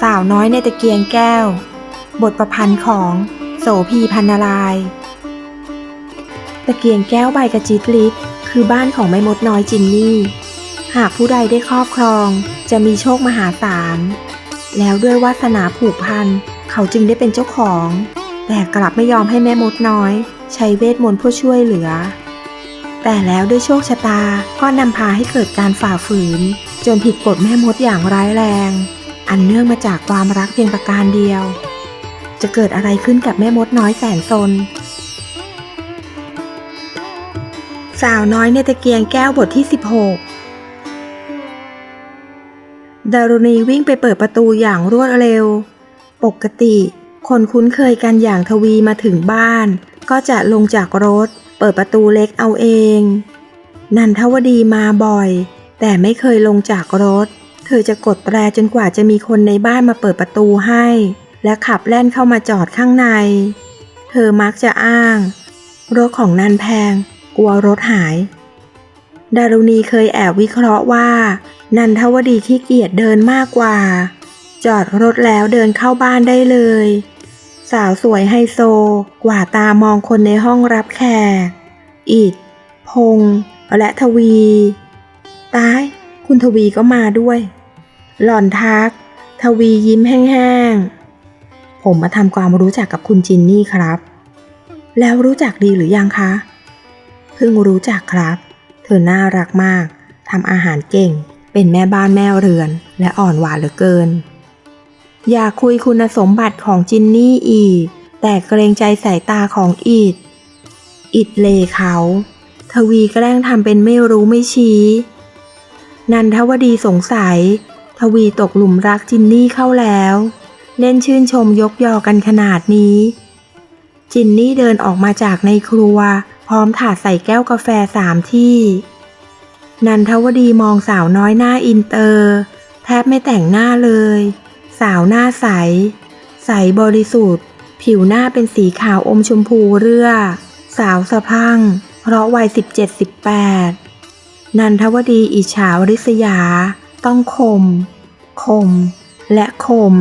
สาวน้อยในตะเกียงแก้ว บทประพันธ์ของโสพีพันนาราย ตะเกียงแก้วใบกระจิตลิศคือบ้านของแม่มดน้อยจินนี่ หากผู้ใดได้ครอบครองจะมีโชคมหาศาล แล้วด้วยวาสนาผูกพัน เขาจึงได้เป็นเจ้าของ แต่กลับไม่ยอมให้แม่มดน้อย ใช้เวทมนต์เพื่อช่วยเหลือ แต่แล้วด้วยโชคชะตาก็นำพาให้เกิดการฝ่าฝืน จนผิดกฎแม่มดอย่างร้ายแรง อันเนื่องมาจากความรักเพียงประการเดียว จะเกิดอะไรขึ้นกับแม่มดน้อยแสนซน สาวน้อยในตะเกียงแก้วบทที่ 16 ดารุณีวิ่งไปเปิดประตูอย่างรวดเร็ว ปกติ คนคุ้นเคยกันอย่างทวีมาถึงบ้าน ก็จะลงจากรถ เปิดประตูเล็กเอาเอง นันทวดีมาบ่อย แต่ไม่เคยลงจากรถ เธอจะกดแตรจนกว่าจะมีคนในบ้านมาเปิดประตูให้ และขับแล่นเข้ามาจอดข้างใน เธอมักจะอ้าง รถของนันแพง กลัวรถหาย ดารุณีเคยแอบวิเคราะห์ว่า นันทวดีขี้เกียจเดินมากกว่า จอดรถแล้วเดินเข้าบ้านได้เลย สาวสวยไฮโซ กว่าตามองคนในห้องรับแขกอิดพง และทวี ตาย คุณทวีก็มาด้วย หล่อนทัก ทวียิ้มแห้งๆ ผมมาทำความรู้จักกับคุณจินนี่ครับ แล้วรู้จักดีหรือยังคะ เพิ่งรู้จักครับ เธอน่ารักมาก ทำอาหารเก่ง เป็นแม่บ้านแม่เรือน และอ่อนหวานเหลือเกิน อยากคุยคุณสมบัติของจินนี่อีก แต่เกรงใจสายตาของอิด อิดเลเขา ทวีแกล้งทำเป็นไม่รู้ไม่ชี้ นันทวดีสงสัย ทวีตกหลุมรักจินนี่เข้าแล้ว เล่นชื่นชมยกยอกันขนาดนี้ จินนี่เดินออกมาจากในครัว พร้อมถาดใส่แก้วกาแฟสามที่ นันทวดีมองสาวน้อยหน้าอินเตอร์ แทบไม่แต่งหน้าเลย สาวหน้าใส ใสบริสุทธิ์ ผิวหน้าเป็นสีขาวอมชมพูเรื่อ สาวสะพัง เพราะวัยสิบเจ็ดสิบแปดนันทวดีอิจฉาริษยา ต้องคม คม และคม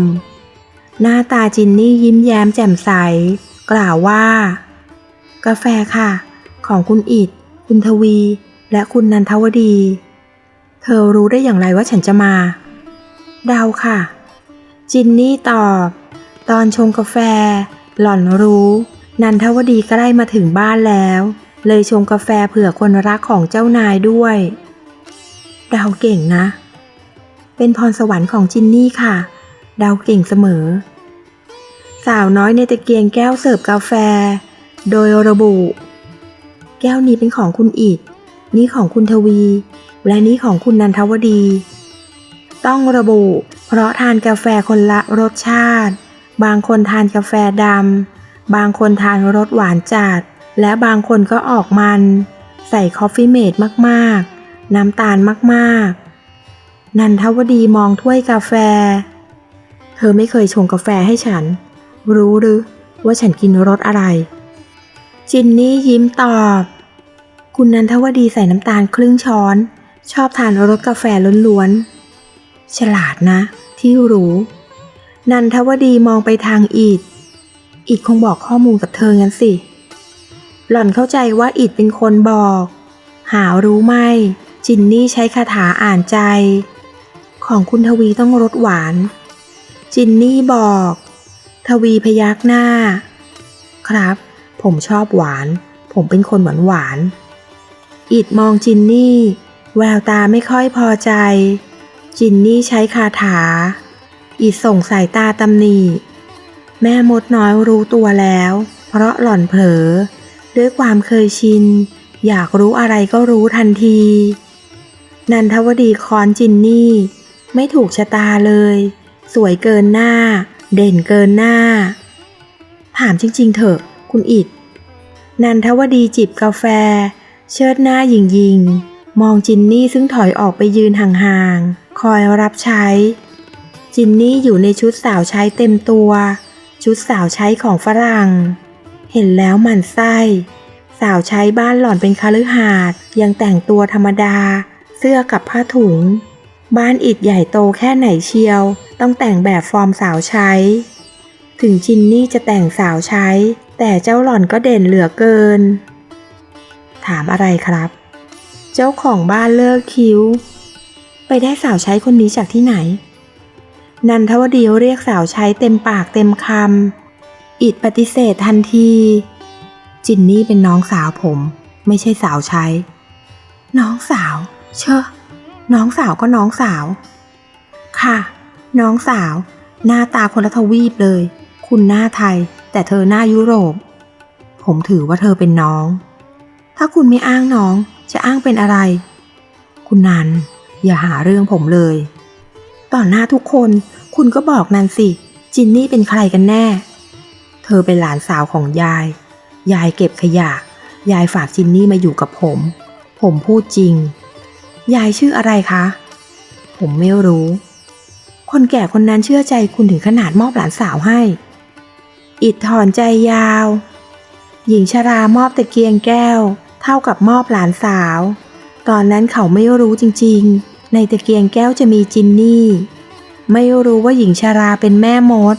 หน้าตาจินนี่ยิ้มแย้มแจ่มใส กล่าวว่า กาแฟค่ะ ของคุณอิดคุณทวี และคุณนันทวดี เธอรู้ได้อย่างไรว่าฉันจะมา เดาค่ะ จินนี่ตอบ ตอนชงกาแฟ หล่อนรู้ นันทวดีใกล้มาถึงบ้านแล้ว เลยชงกาแฟเผื่อคนรักของเจ้านายด้วย เดาเก่งนะ เป็นพรสวรรค์ของจินนี่ค่ะ เดาเก่งเสมอ สาวน้อยในตะเกียงแก้วเสิร์ฟกาแฟ โดยระบุ แก้วนี้เป็นของคุณอิดนี่ของคุณทวี และนี่ของคุณนันทวดี ต้องระบุ เพราะทานกาแฟคนละรสชาติ บางคนทานกาแฟดำบางคนทานรสหวานจัด และบางคนก็ออกมัน ใส่คอฟฟี่เมดมากๆ น้ำตาลมากๆ นันทวดีมองถ้วยกาแฟ เธอไม่เคยชงกาแฟให้ฉัน รู้หรือว่าฉันกินรสอะไร จินนี่ยิ้มตอบ คุณนันทวดีใส่น้ำตาลครึ่งช้อน ชอบทานรสกาแฟล้วนๆ ฉลาดนะ ที่รู้ นันทวดีมองไปทางอิดอิดคงบอกข้อมูลกับเธองั้นสิ หล่อนเข้าใจว่าอิดเป็นคนบอก หารู้ไหมจินนี่ใช้คาถาอ่านใจ ของคุณทวีต้องรสหวาน จินนี่บอก ทวีพยักหน้า ครับ ผมชอบหวาน ผมเป็นคนหวานหวาน อิดมองจินนี่ แววตาไม่ค่อยพอใจ จินนี่ใช้คาถา อิดส่งสายตาตำหนิแม่มดน้อยรู้ตัวแล้ว เพราะหล่อนเผลอ ด้วยความเคยชิน อยากรู้อะไรก็รู้ทันที นันทวดีคอนจินนี่ ไม่ถูกชะตาเลย สวยเกินหน้า เด่นเกินหน้า ถามจริง ๆ เถอะคุณอิดนันทวดีจิบกาแฟ เชิดหน้าหยิงยิงมองจินนี่ซึ่งถอยออกไปยืนห่างๆ คอยรับใช้ จินนี่อยู่ในชุดสาวใช้เต็มตัว ชุดสาวใช้ของฝรั่ง เห็นแล้วหมันไส้ สาวใช้บ้านหล่อนเป็นคฤหาสน์ยังแต่งตัวธรรมดา เสื้อกับผ้าถุง บ้านอิดใหญ่โตแค่ไหนเชียว ต้องแต่งแบบฟอร์มสาวใช้ ถึงจินนี่จะแต่งสาวใช้ แต่เจ้าหล่อนก็เด่นเหลือเกิน ถามอะไรครับ เจ้าของบ้านเลิกคิ้ว ไปได้สาวใช้คนนี้จากที่ไหน นันทวดีเรียกสาวใช้เต็มปากเต็มคำอิดปฏิเสธทันที จินนี่เป็นน้องสาวผม ไม่ใช่สาวใช้ น้องสาว เชอะ น้องสาวก็น้องสาว ค่ะ น้องสาว หน้าตาคนละทวีปเลย คุณหน้าไทย แต่เธอหน้ายุโรป ผมถือว่าเธอเป็นน้อง ถ้าคุณไม่อ้างน้อง จะอ้างเป็นอะไร คุณนัน อย่าหาเรื่องผมเลย ต่อหน้าทุกคนคุณก็บอกนันสิ จินนี่เป็นใครกันแน่ เธอเป็นหลานสาวของยาย ยายเก็บขยะ ยายฝากจินนี่มาอยู่กับผม ผมพูดจริง ยายชื่ออะไรคะ ผมไม่รู้ คนแก่คนนั้นเชื่อใจคุณถึงขนาดมอบหลานสาวให้ อิดถอนใจยาว หญิงชรามอบตะเกียงแก้ว เท่ากับมอบหลานสาว ตอนนั้นเขาไม่รู้จริงๆ ในตะเกียงแก้วจะมีจินนี่ ไม่รู้ว่าหญิงชราเป็นแม่มด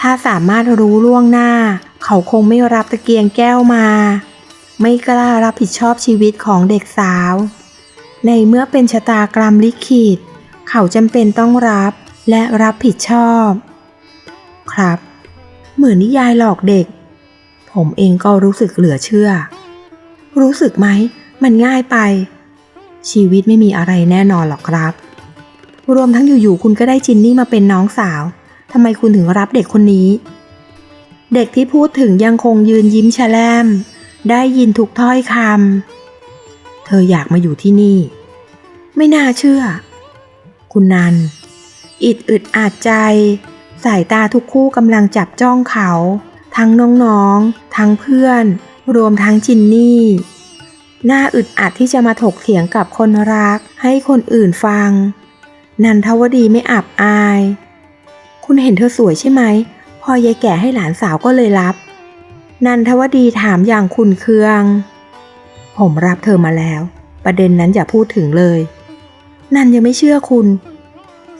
ถ้าสามารถรู้ล่วงหน้า เขาคงไม่รับตะเกียงแก้วมา ไม่กล้ารับผิดชอบชีวิตของเด็กสาว ในเมื่อเป็นชะตากรรมลิขิต เขาจำเป็นต้องรับและรับผิดชอบ ครับ เหมือนนิยายหลอกเด็ก ผมเองก็รู้สึกเหลือเชื่อ รู้สึกไหม มันง่ายไป ชีวิตไม่มีอะไรแน่นอนหรอกครับ รวมทั้งอยู่ๆคุณก็ได้จินนี่มาเป็นน้องสาวทำไมคุณถึงรับเด็กคนนี้ เด็กที่พูดถึงยังคงยืนยิ้มแฉลมได้ยินทุกถ้อยคำ ออยากมาอยู่ที่นี่ ไม่น่าเชื่อ คุณนัน อิดอึดอาดใจ สายตาทุกคู่กำลังจับจ้องเขา ทั้งน้องๆ ทั้งเพื่อน รวมทั้งจินนี่ หน้าอึดอัดที่จะมาถกเถียงกับคนรัก ให้คนอื่นฟัง นันทวดีไม่อับอาย คุณเห็นเธอสวยใช่ไหม พอยายแก่ให้หลานสาวก็เลยรับ นันทวดีถามอย่างขุนเคือง ผมรับเธอมาแล้ว ประเด็นนั้นอย่าพูดถึงเลย นันยังไม่เชื่อคุณ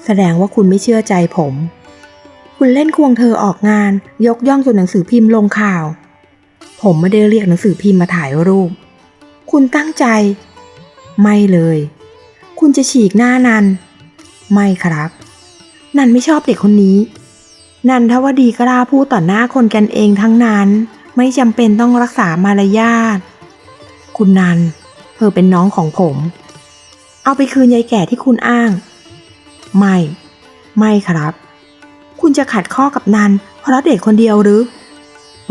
แสดงว่าคุณไม่เชื่อใจผม คุณเล่นควงเธอออกงาน ยกย่องจนหนังสือพิมพ์ลงข่าว ผมไม่ได้เรียกหนังสือพิมพ์มาถ่ายรูป คุณตั้งใจ ไม่เลย คุณจะฉีกหน้านัน ไม่ครับ นันไม่ชอบเด็กคนนี้ นันทวดีกล้าพูดต่อหน้าคนกันเองทั้งนั้น ไม่จำเป็นต้องรักษามารยาท คุณนัน เธอเป็นน้องของผม เอาไปคืนยายแก่ที่คุณอ้าง ไม่ ไม่ครับ คุณจะขัดข้อกับนันเพราะเด็กคนเดียวหรือ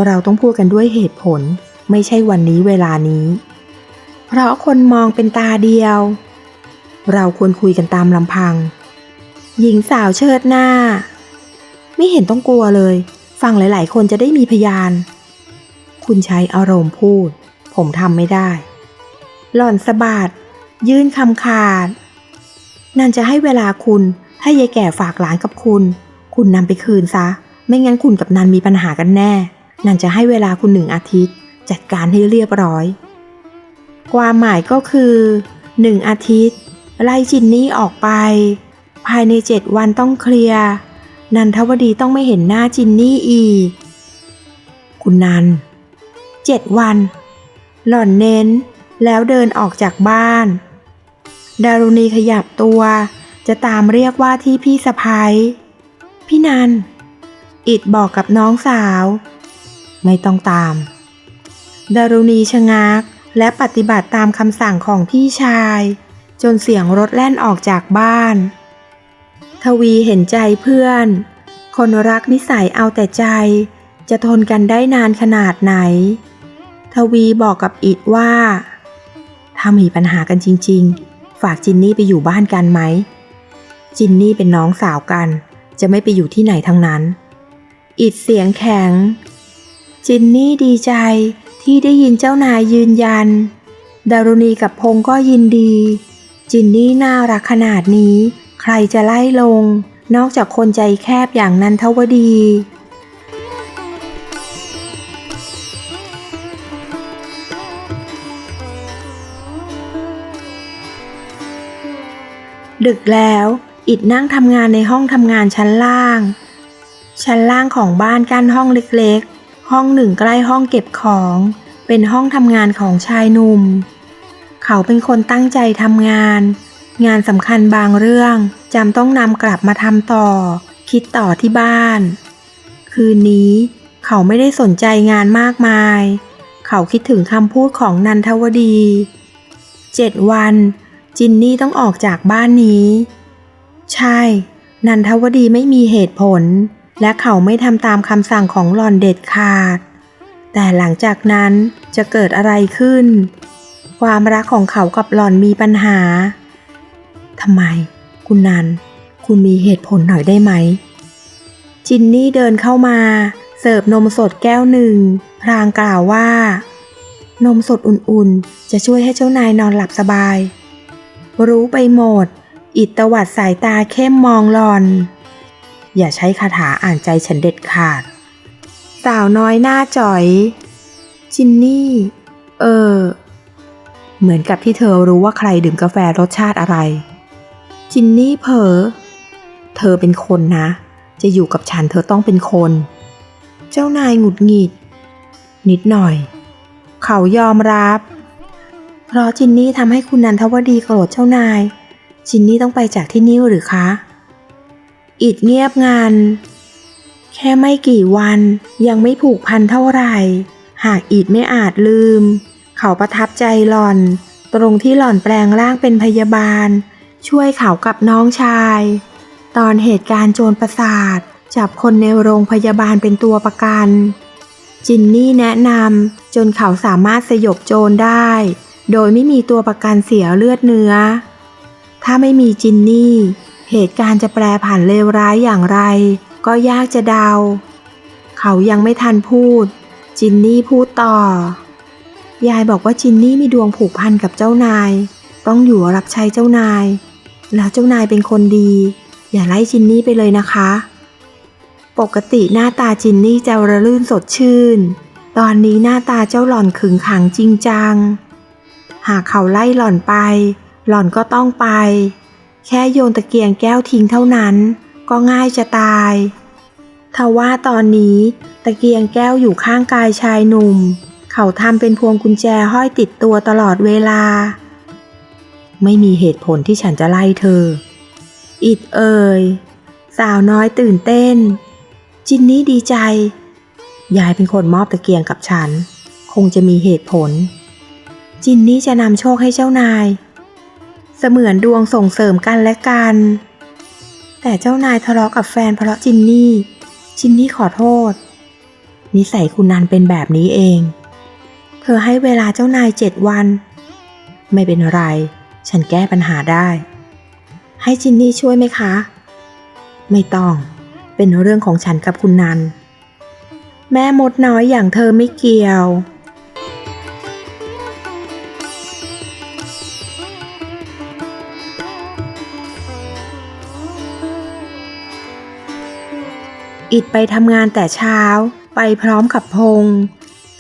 เราต้องพูดกันด้วยเหตุผล ไม่ใช่วันนี้เวลานี้ เพราะคนมองเป็นตาเดียว เราควรคุยกันตามลำพัง หญิงสาวเชิดหน้า ไม่เห็นต้องกลัวเลย ฟังหลาย ๆ คนจะได้มีพยาน คุณใช้อารมณ์พูด ผมทำไม่ได้ หล่อนสะบัดยื่นคำขาด นันจะให้เวลาคุณถ้ยายแก่ฝากหลานกับคุณ คุณนำไปคืนซะ ไม่งั้นคุณกับนันมีปัญหากันแน่ นันจะให้เวลาคุณหนึ่งอาทิตย์ จัดการให้เรียบร้อย ความหมายก็คือหนึ่งอาทิตย์ ไล่จินนี่ออกไป ภายในเจ็ดวันต้องเคลียร์นันทวดีต้องไม่เห็นหน้าจินนี่อีก คุณนันเจ็ดวัน หล่อนเน้น แล้วเดินออกจากบ้าน ดารุณีขยับตัว จะตามเรียกว่าที่พี่สะพ้ายพี่นัน อิดบอกกับน้องสาว ไม่ต้องตาม ดารุณีชะงักและปฏิบัติตามคำสั่งของพี่ชาย จนเสียงรถแล่นออกจากบ้าน ทวีเห็นใจเพื่อน คนรักนิสัยเอาแต่ใจ จะทนกันได้นานขนาดไหน ทวีบอกกับอิดว่า ถ้ามีปัญหากันจริง ๆ ฝากจินนี่ไปอยู่บ้านกันไหม จินนี่เป็นน้องสาวกัน จะไม่ไปอยู่ที่ไหนทั้งนั้น อิดเสียงแข็ง จินนี่ดีใจที่ได้ยินเจ้านายยืนยัน ดารุณีกับพงก็ยินดี จินนี่น่ารักขนาดนี้ ใครจะไล่ลง นอกจากคนใจแคบอย่างนันทวดี ดึกแล้ว อิดนั่งทำงานในห้องทำงานชั้นล่าง ชั้นล่างของบ้านกั้นห้องเล็กๆ ห้องหนึ่งใกล้ห้องเก็บของ เป็นห้องทำงานของชายหนุ่ม เขาเป็นคนตั้งใจทำงาน งานสำคัญบางเรื่องจำต้องนำกลับมาทำต่อ คิดต่อที่บ้าน คืนนี้เขาไม่ได้สนใจงานมากมาย เขาคิดถึงคำพูดของนันทวดี เจ็ดวัน จินนี่ต้องออกจากบ้านนี้ ใช่ นันทวดีไม่มีเหตุผล และเขาไม่ทำตามคำสั่งของหล่อนเด็ดขาด แต่หลังจากนั้นจะเกิดอะไรขึ้น ความรักของเขากับหล่อนมีปัญหาทำไม คุณนัน คุณมีเหตุผลหน่อยได้ไหม จินนี่เดินเข้ามา เสิร์ฟนมสดแก้วหนึ่ง พรางกล่าวว่า นมสดอุ่นๆ จะช่วยให้เจ้านายนอนหลับสบาย รู้ไปหมด อิตวัดสายตาเข้มมองหลอน อย่าใช้คาถาอ่านใจฉันเด็ดขาด สาวน้อยหน้าจ๋อย จินนี่ เออ เหมือนกับที่เธอรู้ว่าใครดื่มกาแฟรสชาติอะไร จินนี่เผลอเธอเป็นคนนะ จะอยู่กับฉันเธอต้องเป็นคน เจ้านายหงุดหงิด นิดหน่อย เขายอมรับ เพราะจินนี่ทำให้คุณนันทวดีโกรธเจ้านาย จินนี่ต้องไปจากที่นี่หรือคะ อิดเงียบงันแค่ไม่กี่วันยังไม่ผูกพันเท่าไหร่ หากอิดไม่อาจลืม เขาประทับใจหล่อน ตรงที่หล่อนแปลงร่างเป็นพยาบาล ช่วยเขากับน้องชาย ตอนเหตุการณ์โจรประสาท จับคนในโรงพยาบาลเป็นตัวประกัน จินนี่แนะนำจนเขาสามารถสยบโจรได้ โดยไม่มีตัวประกันเสียเลือดเนื้อ ถ้าไม่มีจินนี่ เหตุการณ์จะแปรผันเลวร้ายอย่างไร ก็ยากจะเดา เขายังไม่ทันพูด จินนี่พูดต่อ ยายบอกว่าจินนี่มีดวงผูกพันกับเจ้านาย ต้องอยู่รับใช้เจ้านาย แล้วเจ้านายเป็นคนดี อย่าไล่จินนี่ไปเลยนะคะ ปกติหน้าตาจินนี่จะระลื่นสดชื่น ตอนนี้หน้าตาเจ้าหล่อนขึงขังจริงจัง หากเขาไล่หล่อนไป หล่อนก็ต้องไป แค่โยนตะเกียงแก้วทิ้งเท่านั้น ก็ง่ายจะตายทว่าตอนนี้ ตะเกียงแก้วอยู่ข้างกายชายหนุ่ม เขาทำเป็นพวงกุญแจห้อยติดตัวตลอดเวลา ไม่มีเหตุผลที่ฉันจะไล่เธอ อิดเอ่ยสาวน้อยตื่นเต้น จินนี่ดีใจ ยายเป็นคนมอบตะเกียงกับฉัน คงจะมีเหตุผล จินนี่จะนำโชคให้เจ้านาย เสมือนดวงส่งเสริมกันและกัน แต่เจ้านายทะเลาะกับแฟนเพราะจินนี่ จินนี่ขอโทษ นิสัยคุณนันเป็นแบบนี้เอง เธอให้เวลาเจ้านายเจ็ดวัน ไม่เป็นไร ฉันแก้ปัญหาได้ ให้จินนี่ช่วยไหมคะ ไม่ต้อง เป็นเรื่องของฉันกับคุณนัน แม่มดน้อยอย่างเธอไม่เกี่ยว อิดไปทำงานแต่เช้า ไปพร้อมกับพง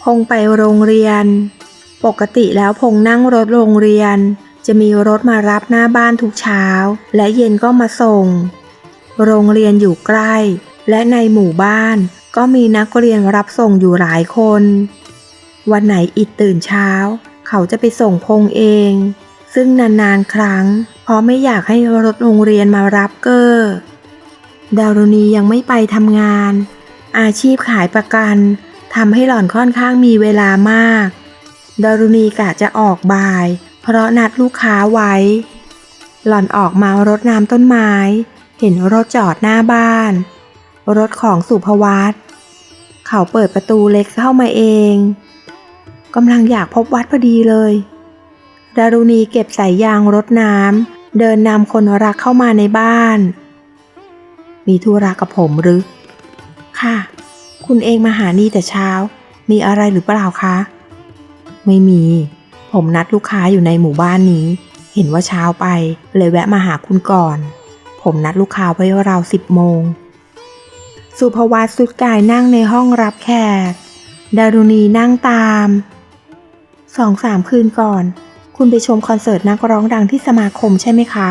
พงไปโรงเรียน ปกติแล้วพงนั่งรถโรงเรียน จะมีรถมารับหน้าบ้านทุกเช้า และเย็นก็มาส่ง โรงเรียนอยู่ใกล้ และในหมู่บ้านก็มีนักเรียนรับส่งอยู่หลายคน วันไหนอิดตื่นเช้า เขาจะไปส่งพงเอง ซึ่งนานๆครั้ง เพราะไม่อยากให้รถโรงเรียนมารับเกอร์ ดารุณียังไม่ไปทำงาน อาชีพขายประกันทำให้หล่อนค่อนข้างมีเวลามาก ดารุณีกะจะออกบ่าย เพราะนัดลูกค้าไว้ หล่อนออกมารดน้ำต้นไม้ เห็นรถจอดหน้าบ้าน รถของสุภวัตเขาเปิดประตูเล็กเข้ามาเองกำลังอยากพบวัดพอดีเลย ดารุณีเก็บสายยางรดน้ำเดินนำคนรักเข้ามาในบ้าน มีธุระกับผมหรือ ค่ะ คุณเองมาหานี่แต่เช้า มีอะไรหรือเปล่าคะ ไม่มี ผมนัดลูกค้าอยู่ในหมู่บ้านนี้ เห็นว่าเช้าไป เลยแวะมาหาคุณก่อน ผมนัดลูกค้าไว้ราวสิบโมง สุภวัตสุดกายนั่งในห้องรับแขก ดารุณีนั่งตามสองสามคืนก่อน คุณไปชมคอนเสิร์ตนักร้องดังที่สมาคมใช่ไหมคะ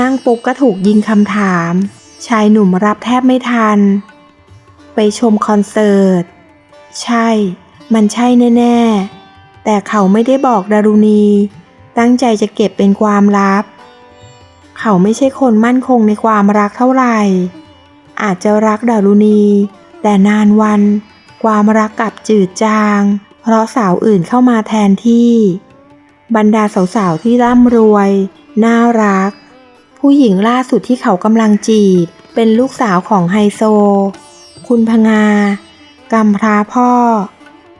นั่งปุ๊บก็ถูกยิงคำถาม ชายหนุ่มรับแทบไม่ทัน ไปชมคอนเสิร์ต ใช่ มันใช่แน่ๆ แต่เขาไม่ได้บอกดารุณี ตั้งใจจะเก็บเป็นความลับ เขาไม่ใช่คนมั่นคงในความรักเท่าไหร่ อาจจะรักดารุณี แต่นานวัน ความรักกลับจืดจาง เพราะสาวอื่นเข้ามาแทนที่ บรรดาสาวๆที่ร่ำรวย น่ารัก ผู้หญิงล่าสุดที่เขากำลังจีบ เป็นลูกสาวของไฮโซ คุณพงากำพร้าพ่อ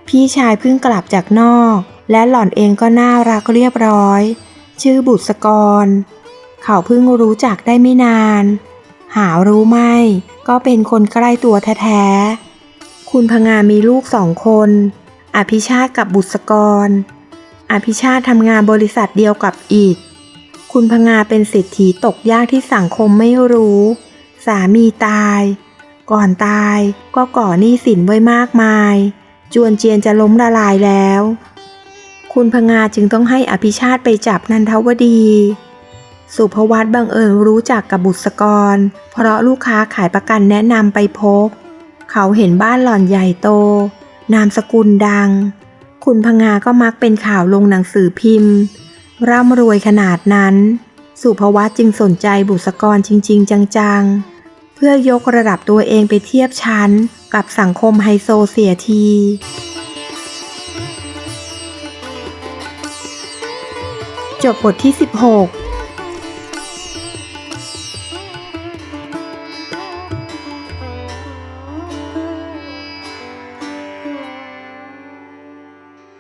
พี่ชายเพิ่งกลับจากนอก และหล่อนเองก็น่ารักเรียบร้อย ชื่อบุษกร เขาเพิ่งรู้จักได้ไม่นาน หารู้ไหมก็เป็นคนใกล้ตัวแท้ๆ คุณพงามีลูกสองคน อภิชาติกับบุษกร อภิชาติทำงานบริษัทเดียวกับอีก คุณพงาเป็นเศรษฐีตกยากที่สังคมไม่รู้ สามีตาย ก่อนตายก็ก่อหนี้สินไว้มากมาย จวนเจียนจะล้มละลายแล้ว คุณพงาจึงต้องให้อภิชาติไปจับนันทวดี สุภวัตบังเอิญรู้จักกับบุษกร เพราะลูกค้าขายประกันแนะนำไปพบ เขาเห็นบ้านหล่อนใหญ่โต นามสกุลดัง คุณพงาก็มักเป็นข่าวลงหนังสือพิมพ์ ร่ำรวยขนาดนั้น สุภวัตจึงสนใจบุษกรจริง ๆ จังๆ เพื่อยกระดับตัวเองไปเทียบชั้นกับสังคมไฮโซเสียทีจบบทที่ 16